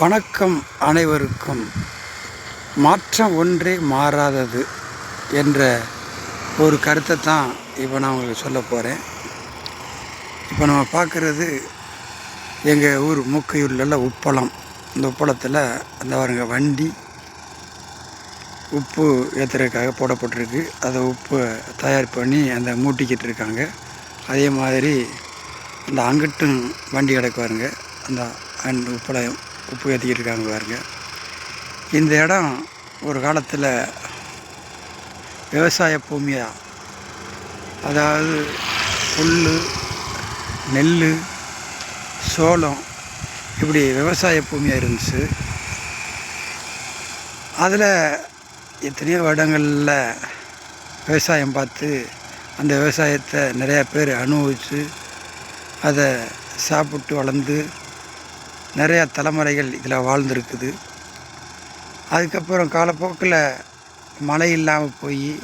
வணக்கம் அனைவருக்கும். மாற்றம் ஒன்றே மாறாதது என்ற ஒரு கருத்தை தான் இப்போ நான் உங்களுக்கு சொல்ல போகிறேன் இப்போ நம்ம பார்க்குறது எங்கள் ஊர் மூக்கையூரில் உப்பளம். இந்த உப்பளத்தில் அந்த பாருங்க வண்டி உப்பு ஏற்றுறதுக்காக போடப்பட்டிருக்கு. அதை உப்பு தயார் பண்ணி அந்த மூட்டிக்கிட்டு இருக்காங்க. அதே மாதிரி அந்த அங்கிட்டும் வண்டி கிடக்கு பாருங்க அந்த அந்த உப்பளம். உப்பு ஏற்றிக்கிட்டு இருக்காங்க பாருங்க. இந்த இடம் ஒரு காலத்தில் விவசாய பூமியாக அதாவது புல் நெல் சோளம் இப்படி விவசாய பூமியாக இருந்துச்சு. அதில் எத்தனையோ வருடங்களில் விவசாயம் பார்த்து அந்த விவசாயத்தை நிறையா பேர் அனுபவித்து அதை சாப்பிட்டு வளர்ந்து நிறையா தலைமுறைகள் இதில் வாழ்ந்துருக்குது. அதுக்கப்புறம் காலப்போக்கில் மழை இல்லாமல் போய்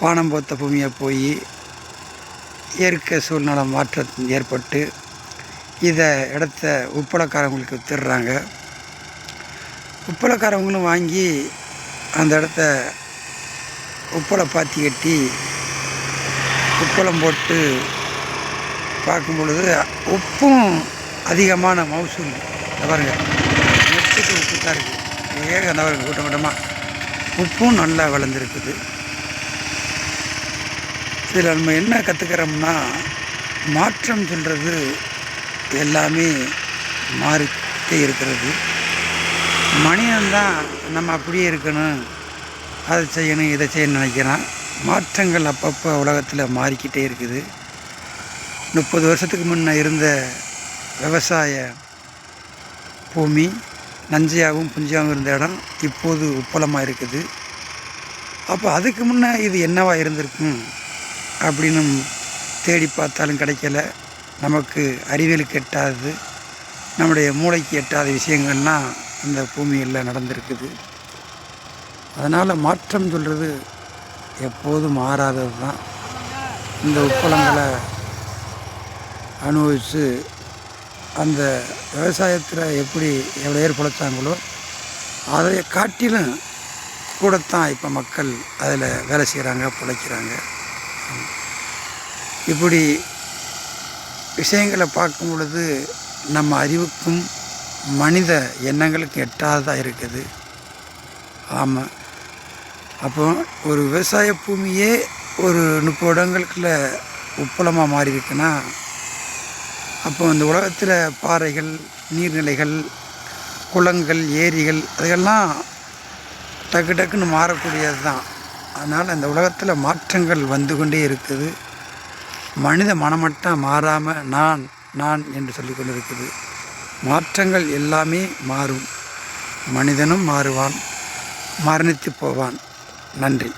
வானம் போத்த பூமியாக போய் இயற்கை சூழ்நிலை மாற்றம் ஏற்பட்டு இதை இடத்த உப்பளக்காரவங்களுக்கு வித்துடுறாங்க. உப்பளக்காரவங்களும் வாங்கி அந்த இடத்த உப்பளை பாத்தி கட்டி உப்பளம் போட்டு பார்க்கும் பொழுது உப்பும் அதிகமான மவுசூல் பாருங்கள் நெட்டுக்கு உப்பு தான் இருக்குது ஏக நபர்கள் கூட்டம் கூட்டமாக உப்பும் நல்லா வளர்ந்துருக்குது. இதில் நம்ம என்ன கற்றுக்கிறோம்னா மாற்றம் சொல்கிறது எல்லாமே மாறிக்கிட்டே இருக்கிறது. மனிதன்தான் நம்ம அப்படியே இருக்கணும். அதை செய்யணும் இதை செய்யணும்னு நினைக்கிறான். மாற்றங்கள் அப்பப்போ உலகத்தில் மாறிக்கிட்டே இருக்குது. முப்பது வருஷத்துக்கு முன்ன இருந்த விவசாய பூமி நஞ்சையாகவும் புஞ்சியாகவும் இருந்த இடம் இப்போது உப்பளமாக இருக்குது. அப்போ அதுக்கு முன்னே இது என்னவா இருந்திருக்கும் அப்படின்னு தேடி பார்த்தாலும் கிடைக்கல. நமக்கு அறிவியலுக்கு எட்டாதது நம்முடைய மூளைக்கு எட்டாத விஷயங்கள்லாம் இந்த பூமியில் நடந்திருக்குது. அதனால் மாற்றம் சொல்கிறது எப்போதும் மாறாதது தான் இந்த உப்பளங்களை அனுபவித்து அந்த விவசாயத்தில் எப்படி எவ்வளோ ஏர் பிழைச்சாங்களோ அதை காட்டிலும் கூடத்தான் இப்போ மக்கள் அதில் வேலை செய்கிறாங்க பிழைக்கிறாங்க. இப்படி விஷயங்களை பார்க்கும் பொழுது நம்ம அறிவுக்கும் மனித எண்ணங்களுக்கு எட்டாததாக இருக்குது. ஆமாம் அப்போ ஒரு விவசாய பூமியே ஒரு முப்பது இடங்களுக்குள்ள உப்பளமாக மாறி இருக்குன்னா அப்போ இந்த உலகத்தில் பாறைகள் நீர்நிலைகள் குளங்கள் ஏரிகள் அதுகெல்லாம் டக்கு டக்குன்னு மாறக்கூடியது தான் அதனால் இந்த உலகத்தில் மாற்றங்கள் வந்து கொண்டே இருக்குது. மனித மனமட்டம் மாறாமல் நான் நான் என்று சொல்லி இருக்குது மாற்றங்கள் எல்லாமே மாறும். மனிதனும் மாறுவான். மரணித்து போவான். நன்றி.